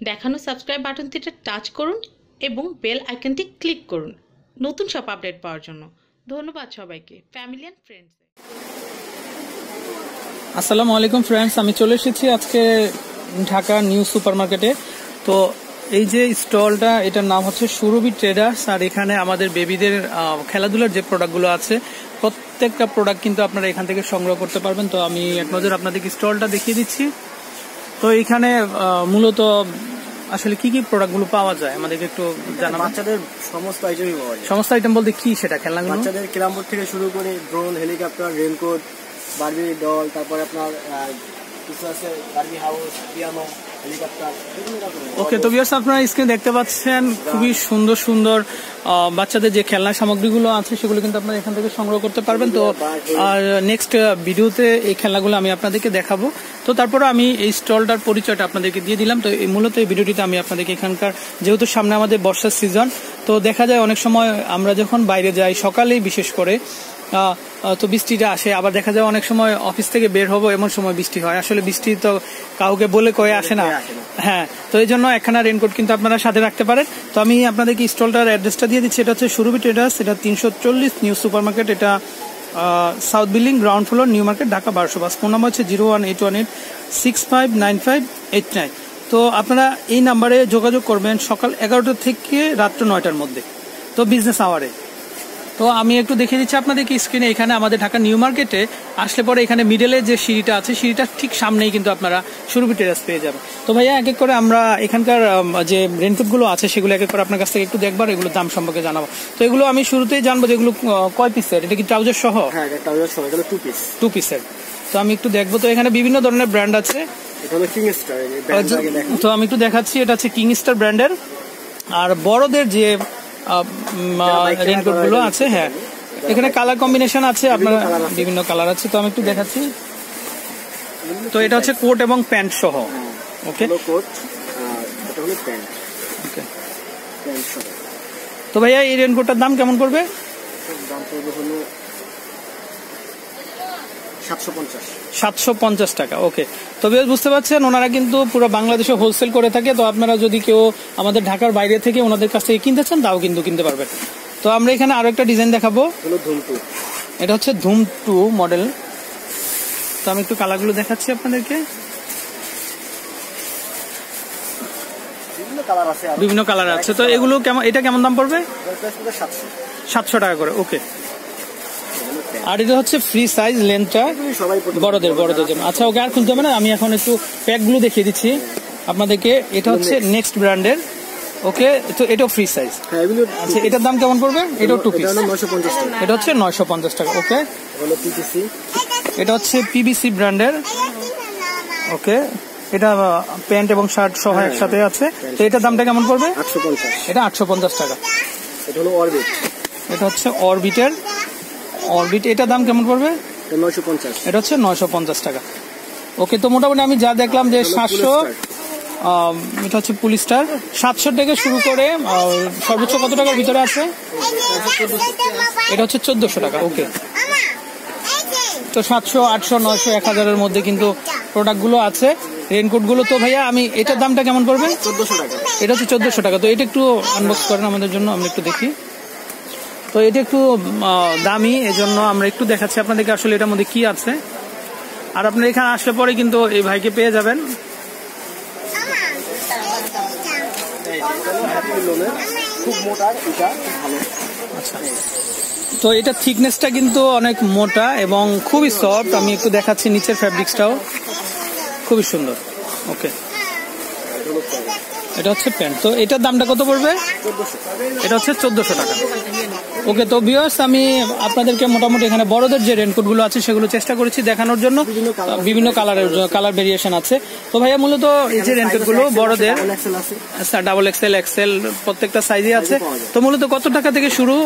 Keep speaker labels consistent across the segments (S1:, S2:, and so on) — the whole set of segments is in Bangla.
S1: দেখানো সাবস্ক্রাইব বাটনটিতে টাচ করুন এবং বেল আইকনটি ক্লিক করুন। নতুন সব আপডেট পাওয়ার জন্য। ধন্যবাদ সবাইকে। ফ্যামিলি অ্যান্ড ফ্রেন্ডস
S2: আসসালামু আলাইকুম ফ্রেন্ডস আমি চলে এসেছি আজকে ঢাকা নিউ সুপার মার্কেটে তো এই যে স্টলটা এটার নাম হচ্ছে সুরভি ট্রেডার্স আর এখানে আমাদের বেবিদের খেলাধুলার যে প্রোডাক্টগুলো আছে, প্রত্যেকটা প্রোডাক্ট কিন্তু আপনারা এখান থেকে সংগ্রহ করতে পারবেন। তো আমি এক নজর আপনাদেরকে স্টলটা দেখিয়ে দিচ্ছি। তো এখানে মূলত আসলে কি কি প্রোডাক্টগুলো পাওয়া যায়? আমাদেরকে একটু জানা
S3: বাচ্চাদের সমস্ত আইটেমই পাওয়া যায়।
S2: সমস্ত আইটেম বলতে কি সেটা খেলনা
S3: বাচ্চাদের ক্যারামবোর্ড থেকে শুরু করে drone helicopter raincoat Barbie doll তারপরে আপনার কিছু আছে বার্বি হাউস পিয়ানো
S2: ওকে তো ভিউয়ার্স আপনারা স্ক্রিনে দেখতে পাচ্ছেন খুবই সুন্দর সুন্দর বাচ্চাদের যে খেলনা সামগ্রীগুলো আছে, সেগুলো কিন্তু আপনারা এখান থেকে সংগ্রহ করতে পারবেন। তো, আর নেক্সট ভিডিওতে এই খেলনাগুলো আমি আপনাদেরকে দেখাবো। তো তারপরে আমি এই স্টলটার পরিচয়টা আপনাদেরকে দিয়ে দিলাম। তো, এই মূলত এই ভিডিওটিতে আমি আপনাদেরকে এখানকার, যেহেতু সামনে আমাদের বর্ষার সিজন তো দেখা যায় অনেক সময় আমরা যখন বাইরে যাই, সকালেই বিশেষ করে তো বৃষ্টিটা আসে। আবার দেখা যায় অনেক সময় অফিস থেকে বের হব এমন সময় বৃষ্টি হয়। আসলে বৃষ্টি তো কাউকে বলে কয়ে আসে না। হ্যাঁ তো এই জন্য একখানা রেনকোট কিন্তু আপনারা সাথে রাখতে পারেন। তো আমি আপনাদেরকে স্টলটার অ্যাড্রেসটা দিয়ে দিচ্ছি। এটা হচ্ছে সুরভি ট্রেডার্স এটা তিনশো চল্লিশ নিউ সুপার মার্কেট এটা south building ground floor new market Dhaka বারোশো বাস। ফোন নাম্বার হচ্ছে zero one eight one eight six five nine five eight nine. তো আপনারা এই নাম্বারে যোগাযোগ করবেন সকাল এগারোটা থেকে রাত্র নয়টার মধ্যে। তো বিজনেস আওয়ারে তো আমি একটু দেখিয়ে দিচ্ছি আপনাদেরকে স্ক্রিনে এখানে আমাদের ঢাকা নিউ মার্কেটে আসলে পরে এখানে মিডলে যে সিঁড়িটা আছে সিঁড়িটার ঠিক সামনেই কিন্তু আপনারা সুরভি টেরাস পেয়ে যাবেন। তো ভাইয়া এক এক করে আমরা এখানকার যে রেনকোটগুলো আছে সেগুলো এক এক করে আপনার কাছ থেকে একটু দেখবার এগুলো দাম সম্পর্কে জানাব। তো এগুলো আমি শুরুতেই জানব যেগুলো কয় পিসের এটা কি ট্রাউজার সহ?
S3: হ্যাঁ ট্রাউজার সহ এগুলো টু পিস
S2: টু পিসের তো আমি একটু দেখব। তো এখানে বিভিন্ন ধরনের ব্র্যান্ড আছে।
S3: দেখেন।
S2: তো আমি একটু দেখাচ্ছি এটা হচ্ছে কিং স্টার ব্র্যান্ডের আর বড়দের যে
S3: bike রেনকোটগুলো
S2: আছে হ্যাঁ। এখানে কালার কম্বিনেশন আছে আপনার বিভিন্ন কালার আছে তো আমি একটু দেখাচ্ছি। তো এটা হচ্ছে কোট এবং প্যান্ট সহ। ওকে
S3: কোট এটা হলো প্যান্ট
S2: ওকে
S3: প্যান্ট সহ।
S2: তো ভাইয়া এই রেনকোটটার দাম কেমন পড়বে?
S3: দাম পড়বে হলো সাতশো পঞ্চাশ।
S2: টাকা ওকে তো বেশ বুঝতে পারছেন ওনারা কিন্তু পুরো বাংলাদেশে হোলসেল করে থাকে। তো আপনারা যদি কেউ আমাদের ঢাকার বাইরে থেকে ওনাদের কাছ থেকে কিনতে চান তাও কিন্তু কিনতে পারবেন। তো আমরা এখানে আরও একটা ডিজাইন দেখাবো।
S3: ধুমটু।
S2: এটা হচ্ছে ধুম টু মডেল তো আমি একটু কালারগুলো দেখাচ্ছি আপনাদেরকে।
S3: বিভিন্ন কালার আছে
S2: তো এগুলো কেমন এটা কেমন দাম পড়বে?
S3: সাতশো।
S2: টাকা করে ওকে আর এটা হচ্ছে ফ্রি সাইজ লেন্থটা বড়দের বড়দের জন্য। আচ্ছা ওকে আর খুলতে হবে না আমি এখন একটু প্যাকগুলো দেখিয়ে দিচ্ছি আপনাদেরকে। এটা হচ্ছে নেক্সট ব্র্যান্ডের ওকে তো এটাও ফ্রি সাইজ
S3: হ্যাঁ
S2: আচ্ছা এটার দাম কেমন পড়বে? এটাও টু পিস এটা হচ্ছে নয়শো পঞ্চাশ টাকা ওকে? এটা হচ্ছে পিবিসি ব্র্যান্ডের ওকে এটা প্যান্ট এবং শার্ট সহ একসাথে আছে। তো এটার দামটা কেমন পড়বে? এটা আটশো পঞ্চাশ টাকা।
S3: এটা হলো অরবিট
S2: এটা হচ্ছে অরবিটের অরবিট এটার দাম কেমন পড়বে?
S3: এটা নয়শো পঞ্চাশ।
S2: এটা হচ্ছে নয়শো পঞ্চাশ টাকা। ওকে তো মোটামুটি আমি যা দেখলাম যে সাতশো এটা হচ্ছে পুলিশটার সাতশো থেকে শুরু করে সর্বোচ্চ কত টাকার ভিতরে আছে? এটা হচ্ছে চোদ্দশো টাকা ওকে। তো সাতশো আটশো নয়শো এক হাজারের মধ্যে কিন্তু প্রোডাক্টগুলো আছে। রেনকোটগুলো তো ভাইয়া আমি এটার দামটা কেমন পড়বে?
S3: চোদ্দশো টাকা।
S2: এটা হচ্ছে চোদ্দশো টাকা তো এটা একটু আনবক্স করেন আমাদের জন্য আমরা একটু দেখি। তো এটা একটু দামি, এজন্য আমরা একটু দেখাচ্ছি আপনাদেরকে আসলে এটার মধ্যে কি আছে। আর আপনার এখানে আসলে পরে কিন্তু এই ভাইকে পেয়ে যাবেন। আচ্ছা। তো এটা থিকনেসটা কিন্তু অনেক মোটা এবং খুবই সফট। আমি একটু দেখাচ্ছি নিচের ফ্যাব্রিক্সটাও খুবই সুন্দর। ওকে।
S3: এটা
S2: হচ্ছে প্যান্ট। তো এটার দামটা কত পড়বে? এটা হচ্ছে চোদ্দশো টাকা। ওকে তো ভিউয়ার্স আমি আপনাদেরকে মোটামুটি এখানে বড়দের যে রেনকোটগুলো আছে সেগুলো চেষ্টা করেছি দেখানোর জন্য।
S3: বিভিন্ন
S2: কালারের কালার ভেরিয়েশন আছে। তো ভাইয়া মূলত এই যে রেনকোটগুলো বড়দের
S3: ডাবল এক্সেল
S2: এক্সেল প্রত্যেকটা সাইজে আছে। তো মূলত কত টাকা থেকে শুরু?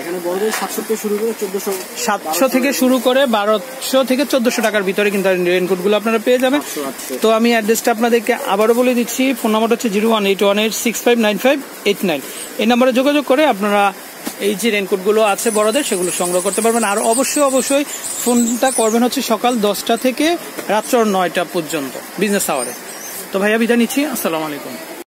S3: এখানে বড়দের সাতশো থেকে শুরু করে চোদ্দশো
S2: সাতশো থেকে শুরু করে বারোশো থেকে চোদ্দশো টাকার ভিতরে কিন্তু রেনকোটগুলো আপনারা পেয়ে যাবেন। তো আমি অ্যাড্রেসটা আপনাদেরকে আবারও বলে দিচ্ছি ফোন নাম্বারটা হচ্ছে zero one eight one eight six five nine five eight nine. এই নাম্বারে যোগাযোগ করে আপনারা এই যে রেনকোটগুলো আছে বড়দের সেগুলো সংগ্রহ করতে পারবেন। আর অবশ্যই অবশ্যই ফোনটা করবেন হচ্ছে সকাল দশটা থেকে রাত্র নয়টা পর্যন্ত বিজনেস আওয়ারে তো ভাইয়া বিদায় নিচ্ছি আসসালামু আলাইকুম।